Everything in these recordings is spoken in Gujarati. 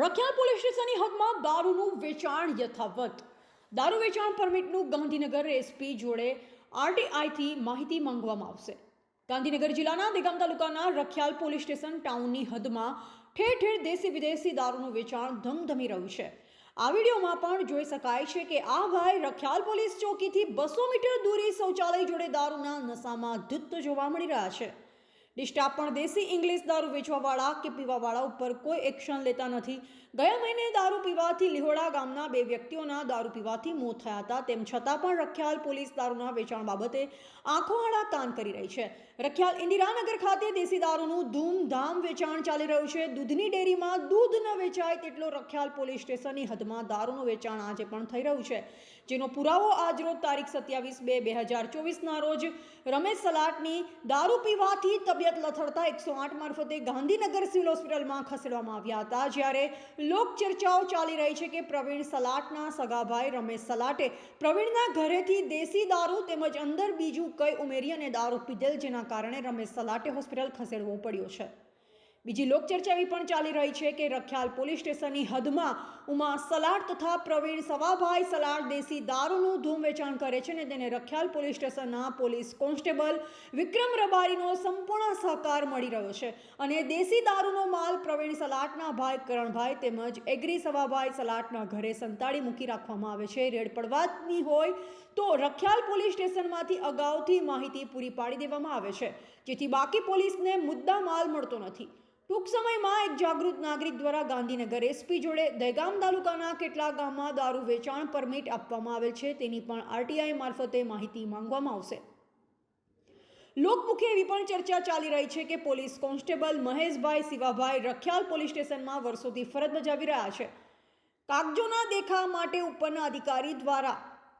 રખિયાલ પોલીસ સ્ટેશનની હદમાં દારૂનું વેચાણ યથાવત. દારૂ વેચાણ પરમિટનું ગાંધીનગર એસપી જોડે આરટીઆઈથી માહિતી માંગવામાં આવશે. ગાંધીનગર જિલ્લાના દેગામ તાલુકાના રખિયાલ પોલીસ સ્ટેશન ટાઉનની હદમાં ઠેર ઠેર દેશી વિદેશી દારૂનું વેચાણ ધમધમી રહ્યું છે. આ વિડીયોમાં પણ જોઈ શકાય છે કે આ ભાઈ રખિયાલ પોલીસ ચોકીથી બસો મીટર દૂરી શૌચાલય જોડે દારૂના નશામાં ધૂત જોવા મળી રહ્યા છે. ડિસ્ટાફ પણ દેશી ઇંગ્લિશ દારૂ વેચવાવાળા કે પીવાવાળા ઉપર કોઈ એક્શન લેતા નથી. ગયા મહિને દારૂ પીવાથી લિહોડા ગામના બે વ્યક્તિઓના દારૂ પીવાથી મોત થયા હતા. તેમ છતાં પણ રખિયાલ પોલીસ દારૂના વેચાણ બાબતે આંખો આડા કાન કરી રહી છે. રખિયાલ ઇન્દિરાનગર ખાતે દેશી દારૂનું ધૂમધામ વેચાણ ચાલી રહ્યું છે. દૂધની ડેરીમાં દૂધ ન વેચાય તેટલો રખિયાલ પોલીસ સ્ટેશનની હદમાં દારૂનું વેચાણ આજે પણ થઈ રહ્યું છે. જેનો પુરાવો આજરોજ તારીખ સત્યાવીસ બે બે હજાર ચોવીસના રોજ રમેશ સલાટની દારૂ પીવાથી તબિયત લથડતા એકસો આઠ મારફતે ગાંધીનગર સિવિલ હોસ્પિટલમાં ખસેડવામાં આવ્યા હતા, જ્યારે લોક ચર્ચાઓ ચાલી રહી છે કે પ્રવીણ સલાટના સગાભાઈ રમેશ સલાટે પ્રવીણના ઘરેથી દેશી દારૂ તેમજ અંદર બીજું કંઈ ઉમેરી અને દારૂ પીધેલ, જેના કારણે રમેશ સલાટે હોસ્પિટલ ખસેડવો પડ્યો છે. બીજી લોકચર્ચા એવી પણ ચાલી રહી છે કે રખિયાલ પોલીસ સ્ટેશનની હદમાં ઉમા સલાડ તથા પ્રવીણ સવાભાઈ સલાડ દેશી દારૂનું ધૂમ વેચાણ કરે છે અને તેને રખિયાલ પોલીસ સ્ટેશનના પોલીસ કોન્સ્ટેબલ વિક્રમ રબારીનો સંપૂર્ણ સહકાર મળી રહ્યો છે. અને દેશી દારૂનો માલ પ્રવીણ સલાટના ભાઈ કરણભાઈ તેમજ એગ્રી સવાભાઈ સલાટના ઘરે સંતાડી મૂકી રાખવામાં આવે છે. રેડ પડવાની હોય તો રખિયાલ પોલીસ સ્ટેશનમાંથી અગાઉથી માહિતી પૂરી પાડી દેવામાં આવે છે. જેથી બાકી પોલીસને મુદ્દા માલ મળતો નથી. ટૂંક સમયમાં એક જાગૃત નાગરિક દ્વારા ગાંધીનગર એસપી જોડે દહેગામ તાલુકાના કેટલાક ગામમાં દારૂ વેચાણ પરમિટ આપવામાં આવેલ છે. તેની પણ આરટીઆઈ મારફતે માહિતી માંગવામાં આવશે. લોકમુખે એવી પણ ચર્ચા ચાલી રહી છે કે police constable Maheshbhai Shivabhai Rakhial police સ્ટેશનમાં વર્ષોથી ફરજ બજાવી રહ્યા છે. કાગજોના દેખા માટે ઉપરના અધિકારી દ્વારા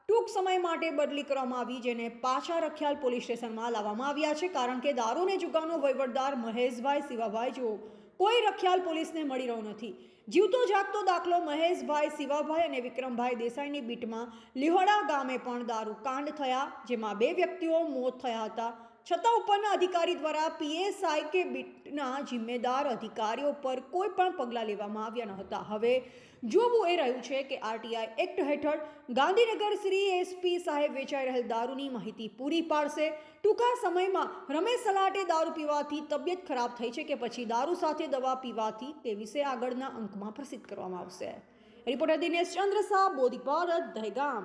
ટૂંક સમય માટે બદલી કરવામાં આવી, જેને પાછા રખિયાલ પોલીસ સ્ટેશનમાં લાવવામાં આવ્યા છે. કારણ કે દારૂને જુગાનો વહીવટદાર મહેશભાઈ શિવાભાઈ જો કોઈ રખિયાલ પોલીસને મળી રહ્યો નથી. જીવતો જાગતો દાખલો મહેશભાઈ શિવાભાઈ અને વિક્રમભાઈ દેસાઈની બીટમાં લિહોડા ગામે પણ દારૂ કાંડ થયા, જેમાં બે વ્યક્તિઓ મોત થયા હતા. છતાં ઉપરના અધિકારી દ્વારા પીએસઆઈ કે બીટના જિમ્મેદાર અધિકારીઓ પર કોઈ પણ પગલાં લેવામાં આવ્યા ન હતા. હવે જોવું એ રહ્યું છે કે આરટીઆઈ એક્ટ હેઠળ ગાંધીનગર શ્રી એસપી સાહેબ વેચાઈ રહેલ દારૂની માહિતી પૂરી પાડશે. ટૂંકા સમયમાં રમેશ સલાટે દારૂ પીવાથી તબિયત ખરાબ થઈ છે કે પછી દારૂ સાથે દવા પીવાથી તે વિશે આગળના અંકમાં પ્રસિદ્ધ કરવામાં આવશે. રિપોર્ટર દિનેશ ચંદ્ર શાહ, બોધી ભારત, દહેગામ.